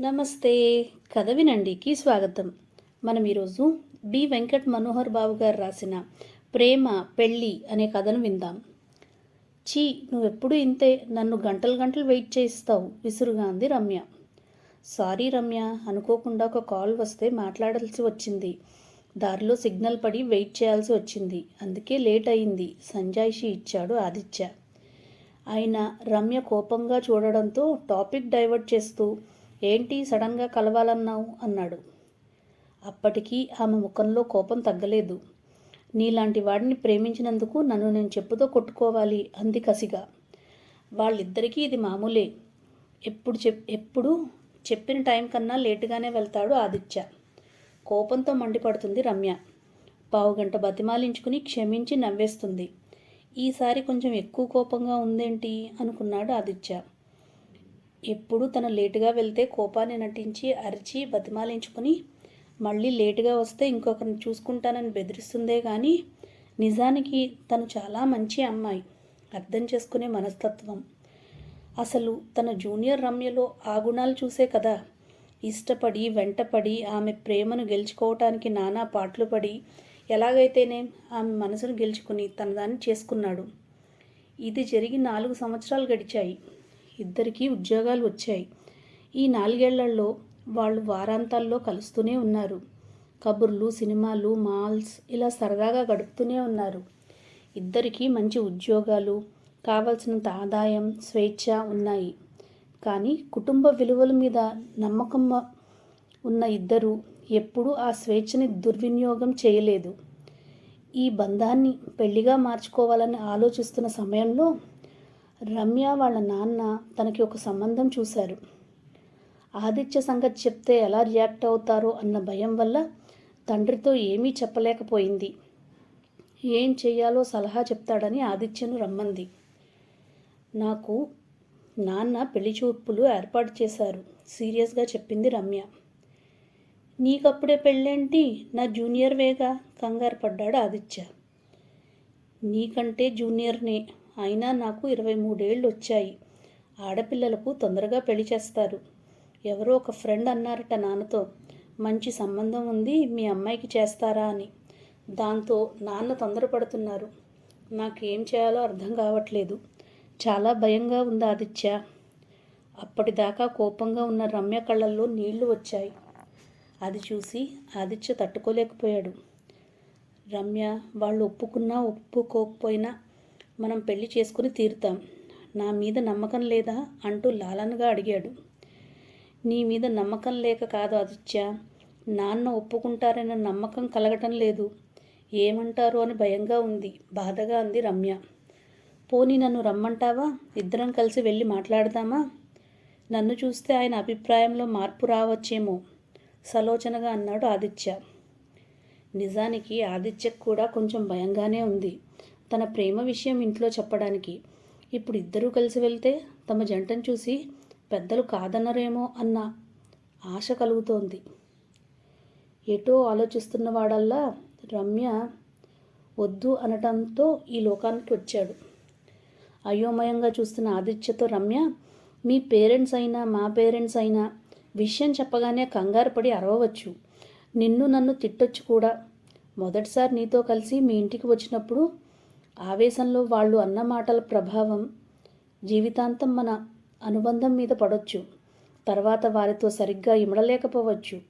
నమస్తే. కథ వినండికి స్వాగతం. మనం ఈరోజు బి. వెంకట్ మనోహర్ బాబు గారు రాసిన ప్రేమ పెళ్ళి అనే కథను విందాం. చీ నువ్వెప్పుడు ఇంతే నన్ను గంటలు గంటలు వెయిట్ చేయిస్తావు విసురుగా అంది రమ్య. సారీ రమ్య అనుకోకుండా ఒక కాల్ వస్తే మాట్లాడాల్సి వచ్చింది. దారిలో సిగ్నల్ పడి వెయిట్ చేయాల్సి వచ్చింది. అందుకే లేట్ అయింది సంజాయిషి ఇచ్చాడు ఆదిత్య. ఆయన రమ్య కోపంగా చూడడంతో టాపిక్ డైవర్ట్ చేస్తూ ఏంటి సడన్గా కలవాలన్నావు? అన్నాడు. అప్పటికీ ఆమె ముఖంలో కోపం తగ్గలేదు. నీలాంటి వాడిని ప్రేమించినందుకు నన్ను నేను చెప్పుతో కొట్టుకోవాలి అంది కసిగా. వాళ్ళిద్దరికీ ఇది మామూలే. ఎప్పుడు చెప్ ఎప్పుడు? చెప్పిన టైం కన్నా లేటుగానే వెళ్తాడు ఆదిత్య. కోపంతో మండిపడుతుంది రమ్య. పావుగంట బతిమాలించుకుని క్షమించి నవ్వేస్తుంది. ఈసారి కొంచెం ఎక్కువ కోపంగా ఉందేంటి? అనుకున్నాడు ఆదిత్య. ఎప్పుడు తను లేటుగా వెళ్తే కోపాన్ని నటించి అరిచి బతిమాలించుకుని మళ్ళీ లేటుగా వస్తే ఇంకొకరిని చూసుకుంటానని బెదిరిస్తుందే కానీ నిజానికి తను చాలా మంచి అమ్మాయి. అర్థం చేసుకునే మనస్తత్వం. అసలు తన జూనియర్ రమ్యలో ఆ గుణాలు చూసే కదా. ఇష్టపడి వెంటపడి ఆమె ప్రేమను గెలుచుకోవటానికి నానా పాటలు పడి ఎలాగైతేనే ఆమె మనసును గెలుచుకుని తనదాన్ని చేసుకున్నాడు. ఇది జరిగి నాలుగు సంవత్సరాలు గడిచాయి. ఇద్దరికీ ఉద్యోగాలు వచ్చాయి. ఈ నాలుగేళ్ళలో వాళ్ళు వారాంతాల్లో కలుస్తూనే ఉన్నారు. కబుర్లు సినిమాలు మాల్స్ ఇలా సరదాగా గడుపుతూనే ఉన్నారు. ఇద్దరికీ మంచి ఉద్యోగాలు కావలసినంత ఆదాయం స్వేచ్ఛ ఉన్నాయి. కానీ కుటుంబ విలువల మీద నమ్మకం ఉన్న ఇద్దరు ఎప్పుడూ ఆ స్వేచ్ఛని దుర్వినియోగం చేయలేదు. ఈ బంధాన్ని పెళ్ళిగా మార్చుకోవాలని ఆలోచిస్తున్న సమయంలో రమ్య వాళ్ళ నాన్న తనకి ఒక సంబంధం చూశారు. ఆదిత్య సంగతి చెప్తే ఎలా రియాక్ట్ అవుతారో అన్న భయం వల్ల తండ్రితో ఏమీ చెప్పలేకపోయింది. ఏం చేయాలో సలహా చెప్తాడని ఆదిత్యను రమ్మంది. నాకు నాన్న పెళ్ళి చూపులు ఏర్పాటు చేశారు సీరియస్గా చెప్పింది రమ్య. నీకప్పుడే పెళ్ళేంటి? నా జూనియర్ వేగా కంగారు పడ్డాడు ఆదిత్య. నీకంటే జూనియర్నే అయినా నాకు ఇరవై మూడేళ్ళు వచ్చాయి ఆడపిల్లలకు తొందరగా పెళ్ళి చేస్తారు. ఎవరో ఒక ఫ్రెండ్ అన్నారట నాన్నతో. మంచి సంబంధం ఉంది మీ అమ్మాయికి చేస్తారా అని. దాంతో నాన్న తొందరపడుతున్నారు. నాకు ఏం చేయాలో అర్థం కావట్లేదు. చాలా భయంగా ఉంది ఆదిత్య. అప్పటిదాకా కోపంగా ఉన్న రమ్య కళ్ళల్లో నీళ్ళు వచ్చాయి. అది చూసి ఆదిత్య తట్టుకోలేకపోయాడు. రమ్య వాళ్ళు ఒప్పుకున్నా ఒప్పుకోకపోయినా మనం పెళ్ళి చేసుకుని తీరుతాం. నా మీద నమ్మకం లేదా? అంటూ లాలన్గా అడిగాడు. నీ మీద నమ్మకం లేక కాదు ఆదిత్య. నాన్న ఒప్పుకుంటారన్న నమ్మకం కలగటం లేదు. ఏమంటారు అని భయంగా ఉంది. బాధగా అంది రమ్య. పోనీ నన్ను రమ్మంటావా? ఇద్దరం కలిసి వెళ్ళి మాట్లాడదామా? నన్ను చూస్తే ఆయన అభిప్రాయంలో మార్పు రావచ్చేమో. సలోచనగా అన్నాడు ఆదిత్య. నిజానికి ఆదిత్యకు కూడా కొంచెం భయంగానే ఉంది. తన ప్రేమ విషయం ఇంట్లో చెప్పడానికి ఇప్పుడు ఇద్దరూ కలిసి వెళ్తే తమ జంటను చూసి పెద్దలు కాదన్నరేమో అన్న ఆశ కలుగుతోంది. ఎటో ఆలోచిస్తున్న వాడల్లా రమ్య వద్దు అనటంతో ఈ లోకానికి వచ్చాడు. అయోమయంగా చూస్తున్న ఆదిత్యతో రమ్య మీ పేరెంట్స్ అయినా మా పేరెంట్స్ అయినా విషయం చెప్పగానే కంగారు పడి అరవవచ్చు. నిన్ను నన్ను తిట్టొచ్చు కూడా. మొదటిసారి నీతో కలిసి మీ ఇంటికి వచ్చినప్పుడు ఆవేశంలో వాళ్ళు అన్న మాటల ప్రభావం జీవితాంతం మన అనుబంధం మీద పడొచ్చు. తర్వాత వారితో సరిగ్గా ఇమడలేకపోవచ్చు.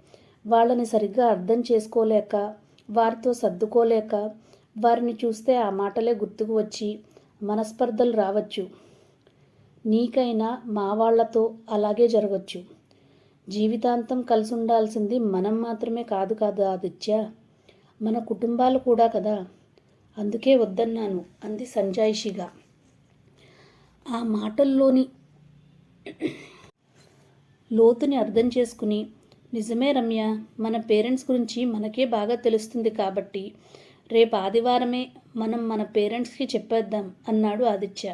వాళ్ళని సరిగ్గా అర్థం చేసుకోలేక వారితో సర్దుకోలేక వారిని చూస్తే ఆ మాటలే గుర్తుకు వచ్చి మనస్పర్ధలు రావచ్చు. నీకైనా మా వాళ్ళతో అలాగే జరగచ్చు. జీవితాంతం కలిసి ఉండాల్సింది మనం మాత్రమే కాదు కాదు ఆదిత్య? మన కుటుంబాలు కూడా కదా. అందుకే వద్దన్నాను అంది సంజాయిషిగా. ఆ మాటల్లోని లోతుని అర్థం చేసుకుని నిజమే రమ్య మన పేరెంట్స్ గురించి మనకే బాగా తెలుస్తుంది కాబట్టి రేపు ఆదివారమే మనం మన పేరెంట్స్కి చెప్పేద్దాం అన్నాడు ఆదిత్య.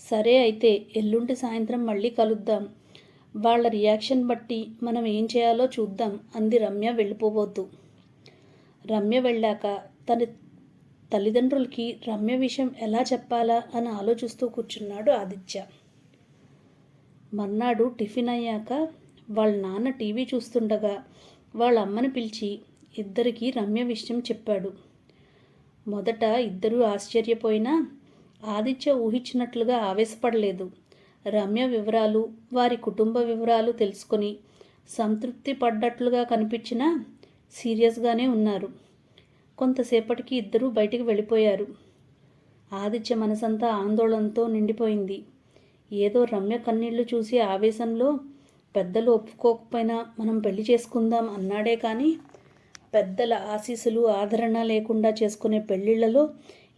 సరే అయితే ఎల్లుండి సాయంత్రం మళ్ళీ కలుద్దాం. వాళ్ళ రియాక్షన్ బట్టి మనం ఏం చేయాలో చూద్దాం అంది రమ్య వెళ్ళిపోవద్దు. రమ్య వెళ్ళాక తన తల్లిదండ్రులకి రమ్య విషయం ఎలా చెప్పాలా అని ఆలోచిస్తూ కూర్చున్నాడు ఆదిత్య. మర్నాడు టిఫిన్ అయ్యాక వాళ్ళ నాన్న టీవీ చూస్తుండగా వాళ్ళ అమ్మని పిలిచి ఇద్దరికీ రమ్య విషయం చెప్పాడు. మొదట ఇద్దరూ ఆశ్చర్యపోయినా ఆదిత్య ఊహించినట్లుగా ఆవేశపడలేదు. రమ్య వివరాలు వారి కుటుంబ వివరాలు తెలుసుకొని సంతృప్తి పడ్డట్లుగా కనిపించినా సీరియస్గానే ఉన్నారు. కొంతసేపటికి ఇద్దరూ బయటికి వెళ్ళిపోయారు. ఆదిత్య మనసంతా ఆందోళనతో నిండిపోయింది. ఏదో రమ్య కన్నీళ్ళు చూసి ఆవేశంలో పెద్దలు ఒప్పుకోకపోయినా మనం పెళ్ళి చేసుకుందాం అన్నాడే కానీ పెద్దల ఆశీస్సులు ఆదరణ లేకుండా చేసుకునే పెళ్ళిళ్ళలో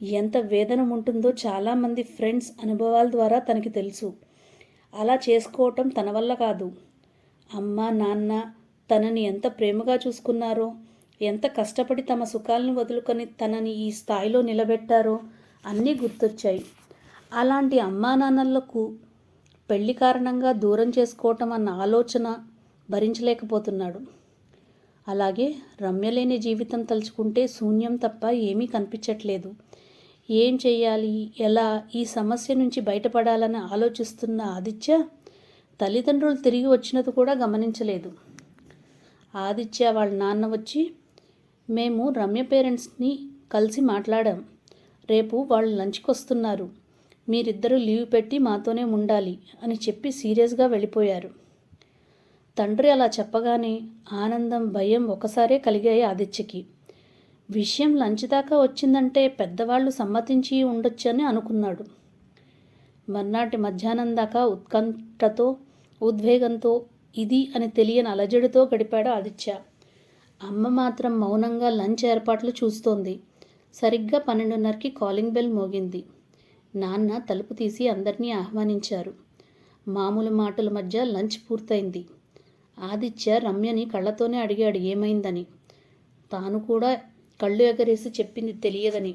ఎంత వేదన ఉంటుందో చాలామంది ఫ్రెండ్స్ అనుభవాల ద్వారా తనకి తెలుసు. అలా చేసుకోవటం తన వల్ల కాదు. అమ్మ నాన్న తనని ఎంత ప్రేమగా చూసుకున్నారో ఎంత కష్టపడి తమ సుఖాలను వదులుకొని తనని ఈ స్థాయిలో నిలబెట్టారో అన్నీ గుర్తొచ్చాయి. అలాంటి అమ్మా నాన్నలకు పెళ్ళి కారణంగా దూరం చేసుకోవటం అన్న ఆలోచన భరించలేకపోతున్నాడు. అలాగే రమ్యలేని జీవితం తలుచుకుంటే శూన్యం తప్ప ఏమీ కనిపించట్లేదు. ఏం చేయాలి ఎలా ఈ సమస్య నుంచి బయటపడాలని ఆలోచిస్తున్న ఆదిత్య తల్లిదండ్రులు తిరిగి వచ్చినది కూడా గమనించలేదు. ఆదిత్య వాళ్ళ నాన్న వచ్చి మేము రమ్య పేరెంట్స్ని కలిసి మాట్లాడాం. రేపు వాళ్ళు లంచ్కి వస్తున్నారు. మీరిద్దరూ లీవ్ పెట్టి మాతోనే ఉండాలి అని చెప్పి సీరియస్గా వెళ్ళిపోయారు. తండ్రి అలా చెప్పగానే ఆనందం భయం ఒకసారే కలిగాయి ఆదిత్యకి. విషయం లంచ్ దాకా వచ్చిందంటే పెద్దవాళ్ళు సమ్మతించి ఉండొచ్చని అనుకున్నాడు. మర్నాటి మధ్యాహ్నం దాకా ఉత్కంఠతో ఉద్వేగంతో ఇది అని తెలియని అలజడితో గడిపాడు ఆదిత్య. అమ్మ మాత్రం మౌనంగా లంచ్ ఏర్పాట్లు చూస్తోంది. సరిగ్గా పన్నెండున్నరకి కాలింగ్ బెల్ మోగింది. నాన్న తలుపు తీసి అందరినీ ఆహ్వానించారు. మామూలు మాటల మధ్య లంచ్ పూర్తయింది. ఆదిత్య రమ్యని కళ్ళతోనే అడిగాడు ఏమైందని. తాను కూడా కళ్ళు ఎగరేసి చెప్పింది తెలియదని.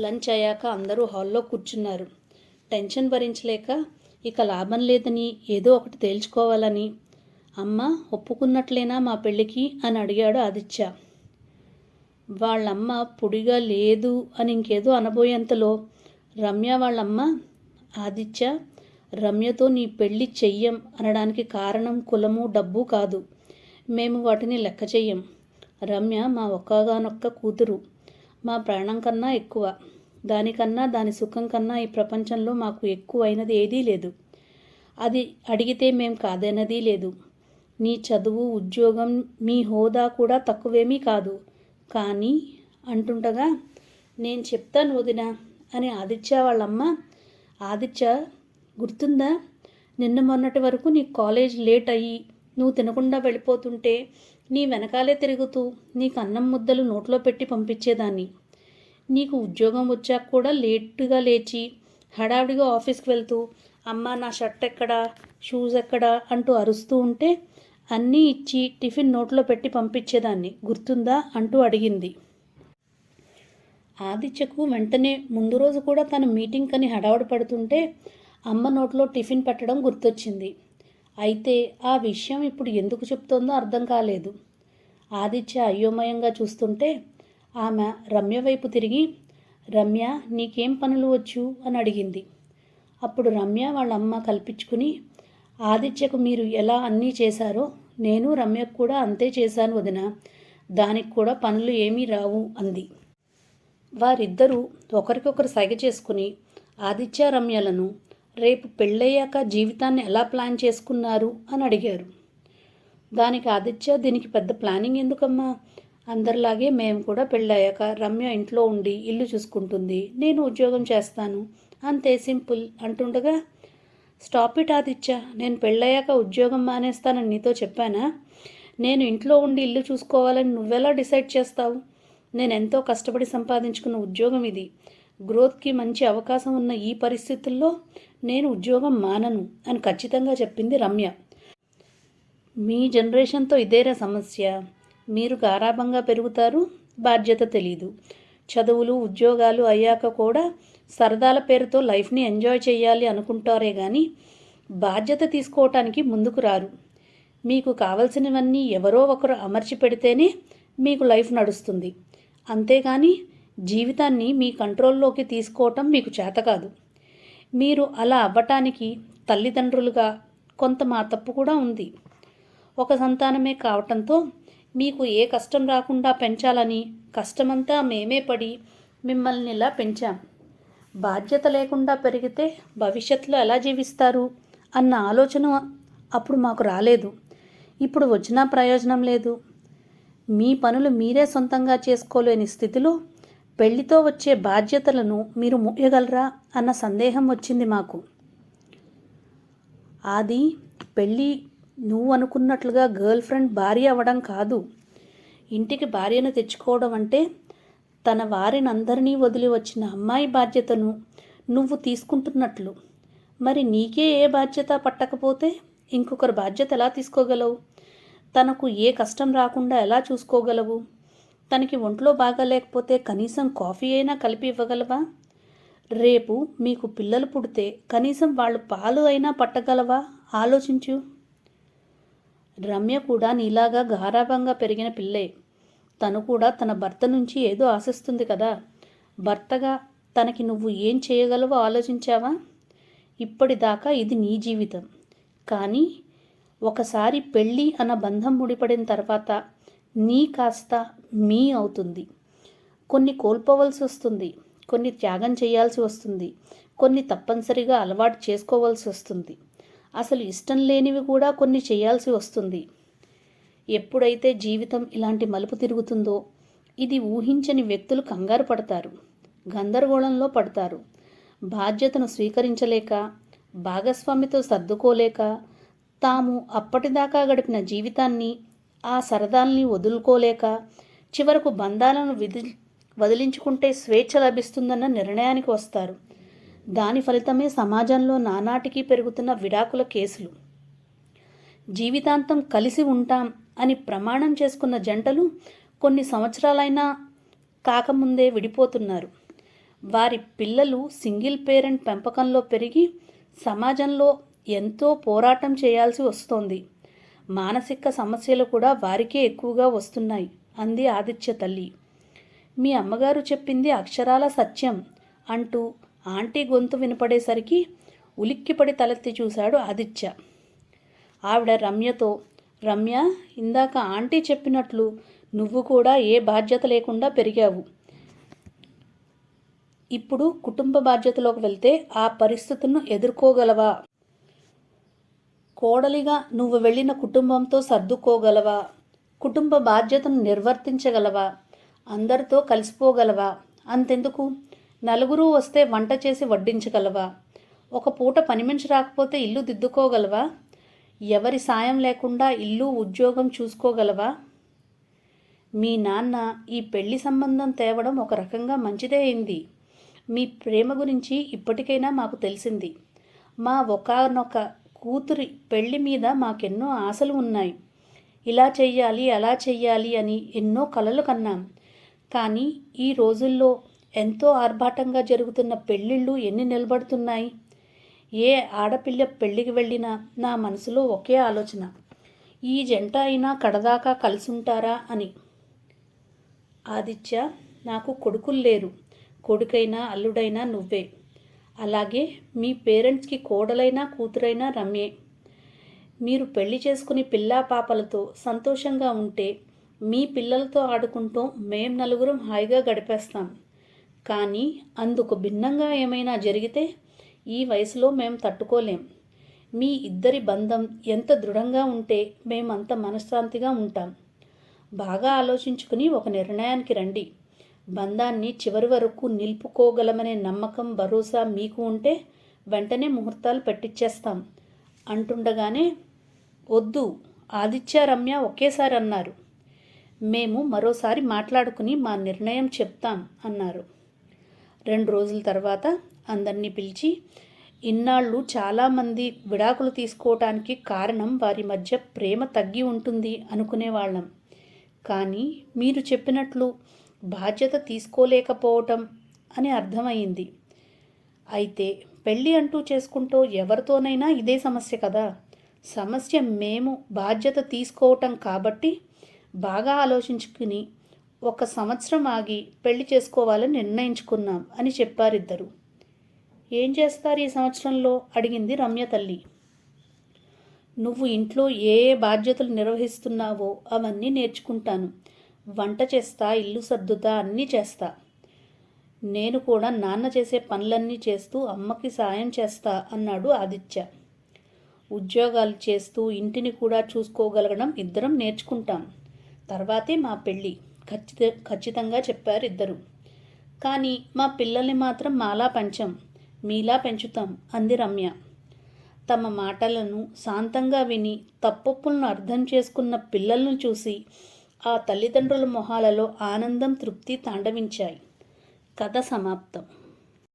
లంచ్ అయ్యాక అందరూ హాల్లో కూర్చున్నారు. టెన్షన్ భరించలేక ఇక లాభం లేదని ఏదో ఒకటి తేల్చుకోవాలని అమ్మ ఒప్పుకున్నట్లేనా మా పెళ్ళికి? అని అడిగాడు ఆదిత్య. వాళ్ళమ్మ పొడిగా లేదు అని ఇంకేదో అనబోయేంతలో రమ్య వాళ్ళమ్మ ఆదిత్య రమ్యతో నీ పెళ్ళి చెయ్యం అనడానికి కారణం కులము డబ్బు కాదు. మేము వాటిని లెక్క చెయ్యం. రమ్య మా ఒక్కగానొక్క కూతురు. మా ప్రాణం కన్నా ఎక్కువ. దానికన్నా దాని సుఖం కన్నా ఈ ప్రపంచంలో మాకు ఎక్కువైనది ఏదీ లేదు. అది అడిగితే మేం కాదన్నది లేదు. నీ చదువు ఉద్యోగం మీ హోదా కూడా తక్కువేమీ కాదు. కానీ అంటుండగా నేను చెప్తాను వదిన అని ఆదిత్య వాళ్ళమ్మ ఆదిత్య గుర్తుందా? నిన్న మొన్నటి వరకు నీ కాలేజ్ లేట్ అయ్యి నువ్వు తినకుండా వెళ్ళిపోతుంటే నీ వెనకాలే తిరుగుతూ నీకు అన్నం ముద్దలు నోట్లో పెట్టి పంపించేదాన్ని. నీకు ఉద్యోగం వచ్చాక కూడా లేటుగా లేచి హడావిడిగా ఆఫీస్కి వెళ్తూ అమ్మ నా షర్ట్ ఎక్కడా? షూస్ ఎక్కడా? అంటూ అరుస్తూ ఉంటే అన్నీ ఇచ్చి టిఫిన్ నోట్లో పెట్టి పంపించేదాన్ని. గుర్తుందా? అంటూ అడిగింది. ఆదిత్యకు వెంటనే ముందు రోజు కూడా తన మీటింగ్ కని హడావడి పడుతుంటే అమ్మ నోట్లో టిఫిన్ పెట్టడం గుర్తొచ్చింది. అయితే ఆ విషయం ఇప్పుడు ఎందుకు చెప్తోందో అర్థం కాలేదు. ఆదిత్య అయోమయంగా చూస్తుంటే ఆమె రమ్య వైపు తిరిగి రమ్య నీకేం పనులు వచ్చు? అని అడిగింది. అప్పుడు రమ్య వాళ్ళ అమ్మ కల్పించుకుని ఆదిత్యకు మీరు ఎలా అన్నీ చేశారో నేను రమ్యకు కూడా అంతే చేశాను వదిన. దానికి కూడా పనులు ఏమీ రావు అంది. వారిద్దరూ ఒకరికొకరు సైగ చేసుకుని ఆదిత్య రమ్యలను రేపు పెళ్ళయ్యాక జీవితాన్ని ఎలా ప్లాన్ చేసుకున్నారు అని అడిగారు. దానికి ఆదిత్య దీనికి పెద్ద ప్లానింగ్ ఎందుకమ్మా? అందరిలాగే మేము కూడా పెళ్ళయ్యాక రమ్య ఇంట్లో ఉండి ఇల్లు చూసుకుంటుంది. నేను ఉద్యోగం చేస్తాను. అంతే సింపుల్ అంటుండగా స్టాప్ ఇట్ ఆదిత్య నేను పెళ్ళయ్యాక ఉద్యోగం మానేస్తానని నీతో చెప్పానా? నేను ఇంట్లో ఉండి ఇల్లు చూసుకోవాలని నువ్వెలా డిసైడ్ చేస్తావు? నేను ఎంతో కష్టపడి సంపాదించుకున్న ఉద్యోగం ఇది. గ్రోత్కి మంచి అవకాశం ఉన్న ఈ పరిస్థితుల్లో నేను ఉద్యోగం మానను అని ఖచ్చితంగా చెప్పింది రమ్య. మీ జనరేషన్తో ఇదేరా సమస్య. మీరు గారాభంగా పెరుగుతారు బాధ్యత తెలీదు. చదువులు ఉద్యోగాలు అయ్యాక కూడా సరదాల పేరుతో లైఫ్ని ఎంజాయ్ చేయాలి అనుకుంటారే కానీ బాధ్యత తీసుకోవటానికి ముందుకు రారు. మీకు కావలసినవన్నీ ఎవరో ఒకరు అమర్చి పెడితేనే మీకు లైఫ్ నడుస్తుంది. అంతేగాని జీవితాన్ని మీ కంట్రోల్లోకి తీసుకోవటం మీకు చేత కాదు. మీరు అలా అవ్వటానికి తల్లిదండ్రులుగా కొంత మా తప్పు కూడా ఉంది. ఒక సంతానమే కావటంతో మీకు ఏ కష్టం రాకుండా పెంచాలని కష్టమంతా మేమే పడి మిమ్మల్ని ఇలా పెంచాం. బాధ్యత లేకుండా పెరిగితే భవిష్యత్తులో ఎలా జీవిస్తారు అన్న ఆలోచన అప్పుడు మాకు రాలేదు. ఇప్పుడు వచ్చినా ప్రయోజనం లేదు. మీ పనులు మీరే సొంతంగా చేసుకోలేని స్థితిలో పెళ్ళితో వచ్చే బాధ్యతలను మీరు మోయగలరా అన్న సందేహం వచ్చింది మాకు. అది పెళ్ళి నువ్వు అనుకున్నట్లుగా గర్ల్ ఫ్రెండ్ భార్య అవ్వడం కాదు. ఇంటికి భార్యను తెచ్చుకోవడం అంటే తన వారినందరినీ వదిలి వచ్చిన అమ్మాయి బాధ్యతను నువ్వు తీసుకుంటున్నట్లు. మరి నీకే ఏ బాధ్యత పట్టకపోతే ఇంకొకరి బాధ్యత ఎలా తీసుకోగలవు? తనకు ఏ కష్టం రాకుండా ఎలా చూసుకోగలవు? తనకి ఒంట్లో బాగాలేకపోతే కనీసం కాఫీ అయినా కలిపి ఇవ్వగలవా? రేపు మీకు పిల్లలు పుడితే కనీసం వాళ్ళు పాలు అయినా పట్టగలవా? ఆలోచించు. రమ్య కూడా నీలాగా గారాభంగా పెరిగిన పిల్లే. తను కూడా తన భర్త నుంచి ఏదో ఆశిస్తుంది కదా. భర్తగా తనకి నువ్వు ఏం చేయగలవో ఆలోచించావా? ఇప్పటిదాకా ఇది నీ జీవితం. కానీ ఒకసారి పెళ్ళి అన్న బంధం ముడిపడిన తర్వాత నీ కాస్త మీ అవుతుంది. కొన్ని కోల్పోవలసి వస్తుంది. కొన్ని త్యాగం చేయాల్సి వస్తుంది. కొన్ని తప్పనిసరిగా అలవాటు చేసుకోవాల్సి వస్తుంది. అసలు ఇష్టం లేనివి కూడా కొన్ని చేయాల్సి వస్తుంది. ఎప్పుడైతే జీవితం ఇలాంటి మలుపు తిరుగుతుందో ఇది ఊహించని వ్యక్తులు కంగారు పడతారు గందరగోళంలో పడతారు. బాధ్యతను స్వీకరించలేక భాగస్వామితో సర్దుకోలేక తాము అప్పటిదాకా గడిపిన జీవితాన్ని ఆ సరదాల్ని వదులుకోలేక చివరకు బంధాలను విధి వదిలించుకుంటే స్వేచ్ఛ లభిస్తుందన్న నిర్ణయానికి వస్తారు. దాని ఫలితమే సమాజంలో నానాటికి పెరుగుతున్న విడాకుల కేసులు. జీవితాంతం కలిసి ఉంటాం అని ప్రమాణం చేసుకున్న జంటలు కొన్ని సంవత్సరాలైనా కాకముందే విడిపోతున్నారు. వారి పిల్లలు సింగిల్ పేరెంట్ పెంపకంలో పెరిగి సమాజంలో ఎంతో పోరాటం చేయాల్సి వస్తోంది. మానసిక సమస్యలు కూడా వారికే ఎక్కువగా వస్తున్నాయి అంది ఆదిత్య తల్లి. మీ అమ్మగారు చెప్పింది అక్షరాల సత్యం అంటూ ఆంటీ గొంతు వినపడేసరికి ఉలిక్కిపడి తలెత్తి చూశాడు ఆదిత్య. ఆవిడ రమ్యతో రమ్య ఇందాక ఆంటీ చెప్పినట్లు నువ్వు కూడా ఏ బాధ్యత లేకుండా పెరిగావు. ఇప్పుడు కుటుంబ బాధ్యతలోకి వెళ్తే ఆ పరిస్థితులను ఎదుర్కోగలవా? కోడలిగా నువ్వు వెళ్ళిన కుటుంబంతో సర్దుకోగలవా? కుటుంబ బాధ్యతను నిర్వర్తించగలవా? అందరితో కలిసిపోగలవా? అంతెందుకు? నలుగురు వస్తే వంట చేసి వడ్డించగలవా? ఒక పూట పని మనిషి రాకపోతే ఇల్లు దిద్దుకోగలవా? ఎవరి సాయం లేకుండా ఇల్లు ఉద్యోగం చూసుకోగలవా? మీ నాన్న ఈ పెళ్ళి సంబంధం తేవడం ఒక రకంగా మంచిదే అయింది. మీ ప్రేమ గురించి ఇప్పటికైనా మాకు తెలిసింది. మా ఒకనొక కూతురి పెళ్ళి మీద మాకెన్నో ఆశలు ఉన్నాయి. ఇలా చెయ్యాలి అలా చెయ్యాలి అని ఎన్నో కలలు కన్నాం. కానీ ఈ రోజుల్లో ఎంతో ఆర్భాటంగా జరుగుతున్న పెళ్ళిళ్ళు ఎన్ని నిలబడుతున్నాయి? ఏ ఆడపిల్ల పెళ్ళికి వెళ్ళినా నా మనసులో ఒకే ఆలోచన. ఈ జంట అయినా కడదాకా కలిసుంటారా అని. ఆదిత్య నాకు కొడుకులు లేరు. కొడుకైనా అల్లుడైనా నువ్వే. అలాగే మీ పేరెంట్స్కి కోడలైనా కూతురైనా రమ్యే. మీరు పెళ్ళి చేసుకుని పిల్లా పాపలతో సంతోషంగా ఉంటే మీ పిల్లలతో ఆడుకుంటూ మేం నలుగురం హాయిగా గడిపేస్తాం. కానీ అందుకు భిన్నంగా ఏమైనా జరిగితే ఈ వయసులో మేము తట్టుకోలేం. మీ ఇద్దరి బంధం ఎంత దృఢంగా ఉంటే మేమంత మనశ్శాంతిగా ఉంటాం. బాగా ఆలోచించుకుని ఒక నిర్ణయానికి రండి. బంధాన్ని చివరి వరకు నిలుపుకోగలమనే నమ్మకం భరోసా మీకు ఉంటే వెంటనే ముహూర్తాలు పెట్టిచ్చేస్తాం. అంటుండగానే వద్దు ఆదిత్య రమ్య ఒకేసారి అన్నారు. మేము మరోసారి మాట్లాడుకుని మా నిర్ణయం చెప్తాం అన్నారు. రెండు రోజుల తర్వాత అందరినీ పిలిచి ఇన్నాళ్ళు చాలామంది విడాకులు తీసుకోవటానికి కారణం వారి మధ్య ప్రేమ తగ్గి ఉంటుంది అనుకునేవాళ్ళం. కానీ మీరు చెప్పినట్లు బాధ్యత తీసుకోలేకపోవటం అని అర్థమైంది అయితే పెళ్ళి అంటూ చేసుకుంటూ ఎవరితోనైనా ఇదే సమస్య కదా. సమస్య మేము బాధ్యత తీసుకోవటం కాబట్టి బాగా ఆలోచించుకుని ఒక సంవత్సరం ఆగి పెళ్ళి చేసుకోవాలని నిర్ణయించుకున్నాం అని చెప్పారిద్దరు. ఏం చేస్తారు ఈ సంవత్సరంలో? అడిగింది రమ్య తల్లి. నువ్వు ఇంట్లో ఏ ఏ బాధ్యతలు నిర్వహిస్తున్నావో అవన్నీ నేర్చుకుంటాను. వంట చేస్తా ఇల్లు సర్దుతా అన్నీ చేస్తా. నేను కూడా నాన్న చేసే పనులన్నీ చేస్తూ అమ్మకి సాయం చేస్తా అన్నాడు ఆదిత్య. ఉద్యోగాలు చేస్తూ ఇంటిని కూడా చూసుకోగలగడం ఇద్దరం నేర్చుకుంటాం. తర్వాతే మా పెళ్ళి ఖచ్చిత ఖచ్చితంగా చెప్పారు ఇద్దరు. కానీ మా పిల్లల్ని మాత్రం మాలా పంచం మీలా పెంచుతాం అంది రమ్య. తమ మాటలను శాంతంగా విని తప్పొప్పులను అర్థం చేసుకున్న పిల్లలను చూసి ఆ తల్లిదండ్రుల మొహాలలో ఆనందం తృప్తి తాండవించాయి. కథ సమాప్తం.